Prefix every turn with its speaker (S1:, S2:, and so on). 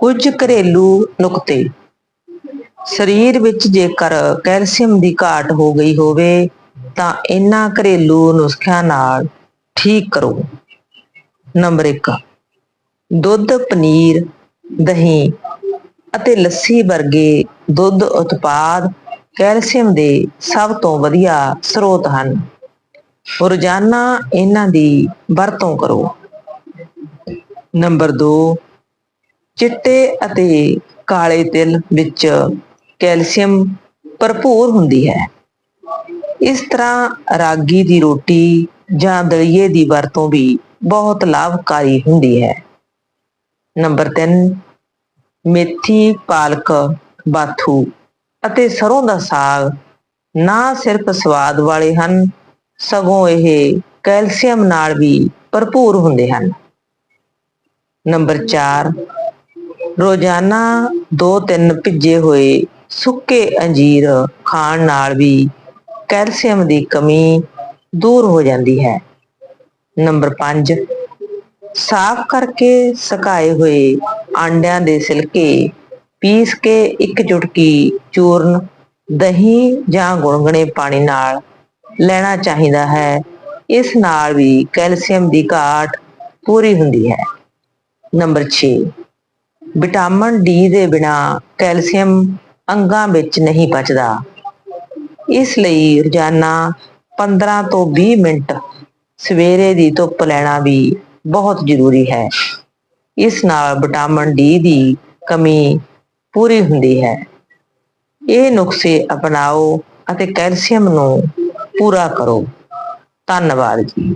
S1: ਕੁਝ ਘਰੇਲੂ ਨੁਕਤੇ। ਸਰੀਰ ਵਿੱਚ ਜੇਕਰ ਕੈਲਸ਼ੀਅਮ ਦੀ ਘਾਟ ਹੋ ਗਈ ਹੋਵੇ, ਤਾਂ ਇਹਨਾਂ ਘਰੇਲੂ ਨੁਸਖਿਆਂ ਨਾਲ ਠੀਕ ਕਰੋ। ਨੰਬਰ 1 ਦੁੱਧ, ਪਨੀਰ, ਦਹੀਂ ਅਤੇ ਲੱਸੀ ਵਰਗੇ ਦੁੱਧ ਉਤਪਾਦ ਕੈਲਸ਼ੀਅਮ ਦੇ ਸਭ ਤੋਂ ਵਧੀਆ ਸਰੋਤ ਹਨ। ਰੋਜ਼ਾਨਾ ਇਹਨਾਂ ਦੀ ਵਰਤੋਂ ਕਰੋ। ਨੰਬਰ 2 ਚਿੱਟੇ ਅਤੇ ਕਾਲੇ ਤਿਲ ਵਿੱਚ ਕੈਲਸ਼ੀਅਮ ਭਰਪੂਰ ਹੁੰਦੀ ਹੈ। ਇਸ ਤਰ੍ਹਾਂ ਰਾਗੀ ਦੀ ਰੋਟੀ ਜਾਂ ਦਲੀਏ ਦੀ ਵਰਤੋਂ ਵੀ ਬਹੁਤ ਲਾਭਕਾਰੀ ਹੁੰਦੀ ਹੈ। ਨੰਬਰ 3 ਮੇਥੀ, ਪਾਲਕ, ਬਾਥੂ ਅਤੇ ਸਰੋਂ ਦਾ ਸਾਗ ਨਾ ਸਿਰਫ ਸਵਾਦ ਵਾਲੇ ਹਨ, ਸਗੋਂ ਇਹ ਕੈਲਸ਼ੀਅਮ ਨਾਲ ਵੀ ਭਰਪੂਰ ਹੁੰਦੇ ਹਨ। ਨੰਬਰ 4 ਰੋਜ਼ਾਨਾ 2-3 ਭਿੱਜੇ ਹੋਏ ਸੁੱਕੇ ਅੰਜੀਰ ਖਾਣ ਨਾਲ ਵੀ ਕੈਲਸ਼ੀਅਮ ਦੀ ਕਮੀ ਦੂਰ ਹੋ ਜਾਂਦੀ ਹੈ। ਨੰਬਰ 5 ਸਾਫ਼ ਕਰਕੇ ਸੁਕਾਏ ਹੋਏ ਆਂਡਿਆਂ ਦੇ ਸਿਲਕੇ ਪੀਸ ਕੇ ਇੱਕ ਚੁਟਕੀ ਚੂਰਨ ਦਹੀਂ ਜਾਂ ਗੁਨਗੁਣੇ ਪਾਣੀ ਨਾਲ ਲੈਣਾ ਚਾਹੀਦਾ ਹੈ। ਇਸ ਨਾਲ ਵੀ ਕੈਲਸ਼ੀਅਮ ਦੀ ਘਾਟ ਪੂਰੀ ਹੁੰਦੀ ਹੈ। ਨੰਬਰ 6 ਵਿਟਾਮਿਨ ਡੀ ਦੇ ਬਿਨਾ ਕੈਲਸ਼ੀਅਮ ਅੰਗਾਂ ਵਿੱਚ ਨਹੀਂ ਪਚਦਾ। ਇਸ ਲਈ ਰੋਜ਼ਾਨਾ 15 ਤੋਂ 20 ਮਿੰਟ ਸਵੇਰੇ ਦੀ ਧੁੱਪ ਲੈਣਾ ਵੀ ਬਹੁਤ ਜ਼ਰੂਰੀ ਹੈ। ਇਸ ਨਾਲ ਵਿਟਾਮਿਨ ਡੀ ਦੀ ਕਮੀ ਪੂਰੀ ਹੁੰਦੀ ਹੈ। ਇਹ ਨੁਸਖੇ ਅਪਣਾਓ ਅਤੇ ਕੈਲਸ਼ੀਅਮ ਨੂੰ ਪੂਰਾ ਕਰੋ। ਧੰਨਵਾਦ ਜੀ।